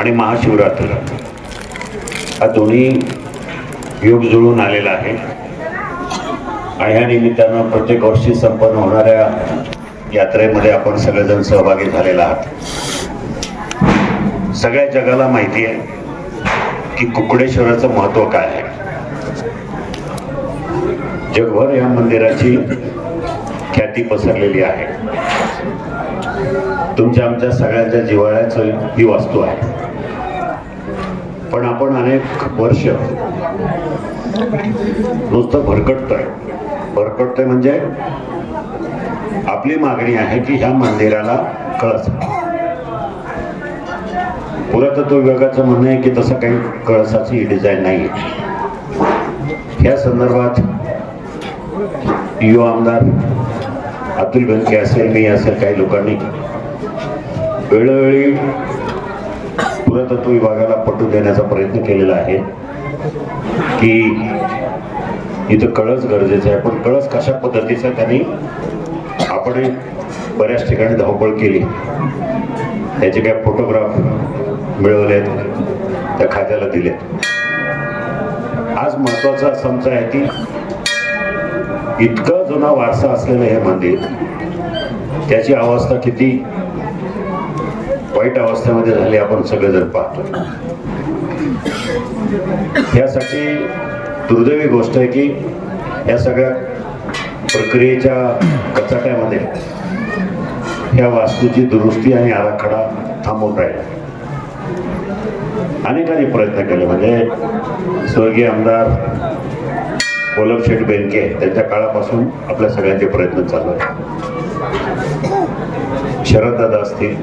आणि महाशिवरात्र. हा दोन्ही योग जुळून आलेला आहे. आणि ह्या निमित्तानं प्रत्येक वर्षी संपन्न होणाऱ्या यात्रेमध्ये आपण सगळेजण सहभागी झालेला आहात. सगळ्या जगाला माहिती आहे की कुकडेश्वराचं महत्त्व काय आहे. जगभर या मंदिराची ख्याती पसरलेली आहे. तुमच्या आमच्या सगळ्यांच्या जिव्हाळ्याचं ही वास्तू आहे. पण आपण अनेक वर्ष नुसतं भरकटतोय. भरकटतोय म्हणजे आपली मागणी आहे की ह्या मंदिराला कळस. पुरातत्व विभागाचं म्हणणं आहे की तसं काही कळसाची डिझाईन नाही ह्या संदर्भात युवा आमदार अतुल बेनके असेल मी असेल काही लोकांनी वेळोवेळी पुरातत्व विभागाला पटवून देण्याचा प्रयत्न केलेला आहे की इथं कळस गरजेचं आहे. पण कळस कशा पद्धतीचा त्यांनी आपण बऱ्याच ठिकाणी धावपळ केली. त्याचे काय फोटोग्राफ मिळवलेत त्या खात्याला दिलेत. आज महत्त्वाचा समजा आहे की इतका जुना वारसा असलेलं हे मंदिर त्याची अवस्था किती वाईट अवस्थेमध्ये झाले आपण सगळेजण पाहतो. यासाठी दुर्दैवी गोष्ट आहे की या सगळ्या प्रक्रियेच्या कचाट्यामध्ये या वास्तूची दुरुस्ती आणि आराखडा थांबवून राहिला. अनेकांनी प्रयत्न केले म्हणजे स्वर्गीय आमदार कोलम शेठ बेनके त्यांच्या काळापासून आपल्या सगळ्यांचे प्रयत्न चालू आहेत. शरददादा असतील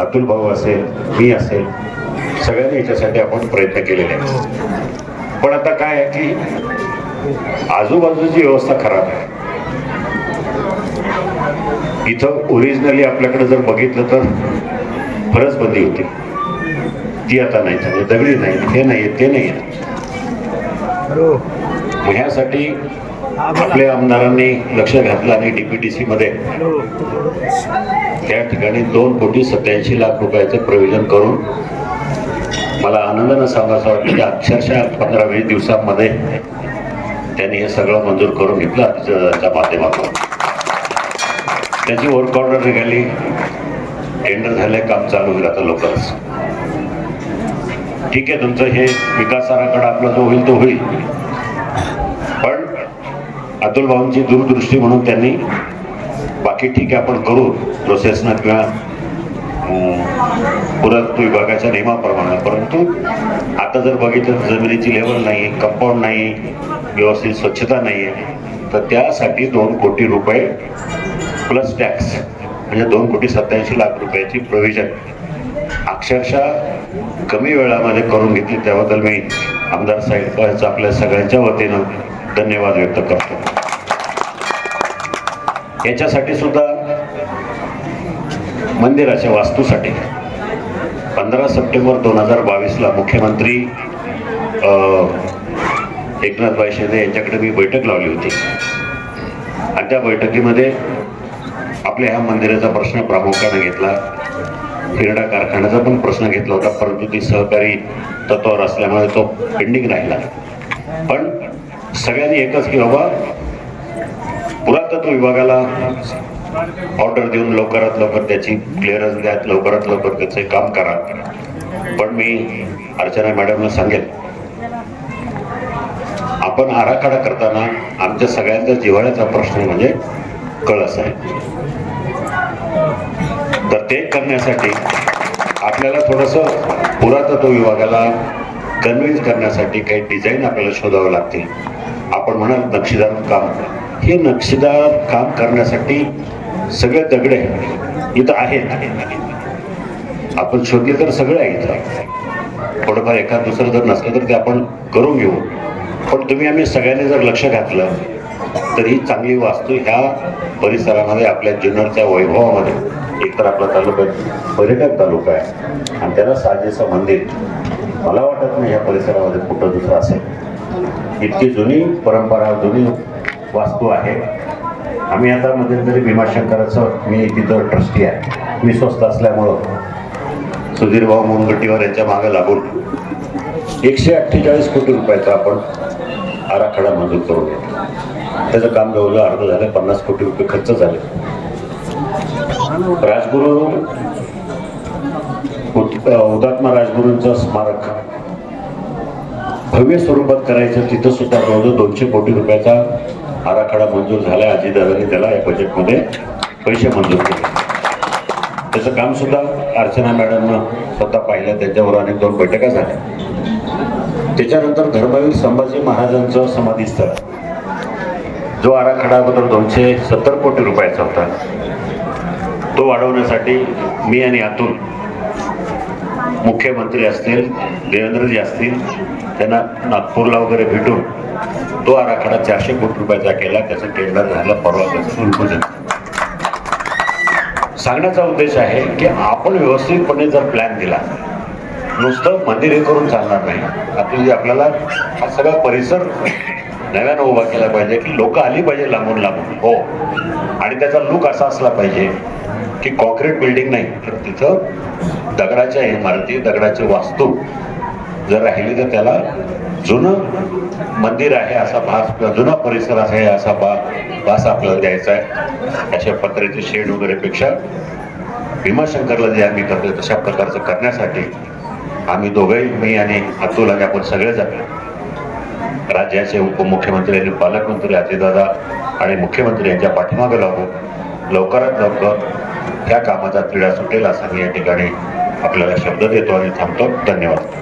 अतुल भाऊ असेल मी असेल सगळ्यांनी याच्यासाठी आपण प्रयत्न केलेले पण आता काय आहे की आजूबाजूची व्यवस्था खराब आहे. इथं ओरिजिनली आपल्याकडे जर बघितलं तर फरसबंदी होती. ती आता नाही झाली दगडी नाही हे नाही ते नाही ह्यासाठी आपल्या आमदारांनी लक्ष घातलं आणि डीपीटीसी मध्ये त्या ठिकाणी दोन कोटी सत्याऐंशी लाख रुपयाचं प्रयोजन करून मला आनंदानं सांगायचं वाटतं की अक्षरशः पंधरा वीस दिवसांमध्ये त्यांनी हे सगळं मंजूर करून घेतलं अतिथीच्या माध्यमातून. त्याची वर्क ऑर्डर निघाली. टेंडर झाले काम चालू होईल आता लवकरच. ठीक आहे तुमचं हे विकास आराखडा आपला जो होईल तो होईल. अतुल भाऊंची दूरदृष्टी म्हणून त्यांनी बाकी ठीक आहे आपण करू प्रोसेसनं किंवा पुरातत्व विभागाच्या नियमाप्रमाणे. परंतु आता जर बघितलं तर जमिनीची लेवल नाही कंपाऊंड नाही व्यवस्थित स्वच्छता नाही आहे तर त्यासाठी दोन कोटी रुपये प्लस टॅक्स म्हणजे दोन कोटी सत्याऐंशी लाख रुपयाची प्रोव्हिजन अक्षरशः कमी वेळामध्ये करून घेतली त्याबद्दल मी आमदार साहेब आपल्या सगळ्यांच्या वतीनं धन्यवाद व्यक्त करतो. याच्यासाठी सुद्धा मंदिराच्या वास्तूसाठी पंधरा सप्टेंबर दोन हजार बावीसला मुख्यमंत्री एकनाथभाई शिंदे यांच्याकडे मी बैठक लावली होती. आणि त्या बैठकीमध्ये आपल्या ह्या मंदिराचा प्रश्न प्रामुख्याने घेतला. हिरडा कारखान्याचा पण प्रश्न घेतला होता परंतु ती सहकारी तत्वावर असल्यामुळे तो पेंडिंग राहिला. पण सगळ्यांनी एकच की बाबा पुरातत्व विभागाला ऑर्डर देऊन लवकरात लवकर त्याची क्लिअरन्स द्या लवकरात लवकर त्याचे काम करा. पण मी अर्चना मॅडमला सांगेल आपण आराखडा करताना आमच्या सगळ्यांचा जिव्हाळ्याचा प्रश्न म्हणजे कळस आहे. तर ते करण्यासाठी आपल्याला थोडंसं पुरातत्व विभागाला कन्व्हिन्स करण्यासाठी काही डिझाईन आपल्याला शोधावं लागतील. आपण म्हणाल नक्षीदार काम हे नक्षीदार काम करण्यासाठी सगळे दगडे इथं आहेत. आपण शोधले तर सगळे आहे इथं थोडंफार एखाद दुसरं जर नसलं तर ते आपण करून घेऊ. पण तुम्ही आम्ही सगळ्यांनी जर लक्ष घातलं तर ही चांगली वास्तू ह्या परिसरामध्ये आपल्या जुन्नरच्या वैभवामध्ये. एकतर आपला तालुका पर्यटक तालुका आहे. आणि त्याला साजेसं मंदिर. मला वाटत नाही या परिसरामध्ये कुठं दुसरं असेल. इतकी जुनी परंपरा जुनी वास्तू आहे. आम्ही आता मध्यंतरी भीमाशंकराचं मी तिथं ट्रस्टी आहे. मी स्वस्त असल्यामुळं सुधीरभाऊ मुनगट्टीवर यांच्या मागे लागून एकशे अठ्ठेचाळीस कोटी रुपयाचा आपण आराखडा मंजूर करून घेतला. त्याचं काम जवळजवळ अर्ध झालं पन्नास कोटी रुपये खर्च झाले. राजगुरू उदात्मा राजगुरूंचं स्मारक भव्य स्वरूपात करायचं तिथं सुद्धा जवळजवळ दोनशे कोटी रुपयाचा आराखडा मंजूर झाला अजितदादांनी त्याला या बजेटमध्ये पैसे मंजूर केले. त्याचं काम सुद्धा अर्चना मॅडमनं स्वतः पाहिलं. त्याच्यावर अनेक दोन बैठका झाल्या. त्याच्यानंतर धर्मवीर संभाजी महाराजांचं समाधीस्थळ. जो आराखडा अगोदर दोनशे सत्तर कोटी रुपयाचा होता तो वाढवण्यासाठी मी आणि अतुल मुख्यमंत्री असतील देवेंद्रजी असतील त्यांना नागपूरला वगैरे भेटून तो आराखडा चारशे कोटी रुपयाचा केला. त्याचं टेंडर झालं परवा त्याचं उद्घाटन. सांगण्याचा उद्देश आहे की आपण व्यवस्थितपणे जर प्लॅन दिला नुसतं मंदिर हे करून चालणार नाही. आपली आपल्याला हा सगळा परिसर नव्यानं उभा केला पाहिजे की लोक आली पाहिजे लांबून लांबून. हो. आणि त्याचा लुक असा असला पाहिजे की कॉन्क्रीट बिल्डिंग नाही तर तिथं दगडाच्या इमारती दगडाची वास्तू जर राहिली तर त्याला जुनं मंदिर आहे असा भास जुना परिसर आहे असा बा भास आपल्याला द्यायचा आहे. अशा पत्र्याचे शेड वगैरेपेक्षा भीमाशंकरला जे आम्ही करतोय तशा प्रकारचं करण्यासाठी आम्ही दोघंही मी आणि अतुल आणि आपण सगळेच राज्याचे उपमुख्यमंत्री आणि पालकमंत्री अजितदादा आणि मुख्यमंत्री यांच्या पाठीमागे लागू लवकरात लवकर ह्या कामाचा क्रीडा सुटेल असा मी या ठिकाणी आपल्याला शब्द देतो आणि थांबतो. धन्यवाद.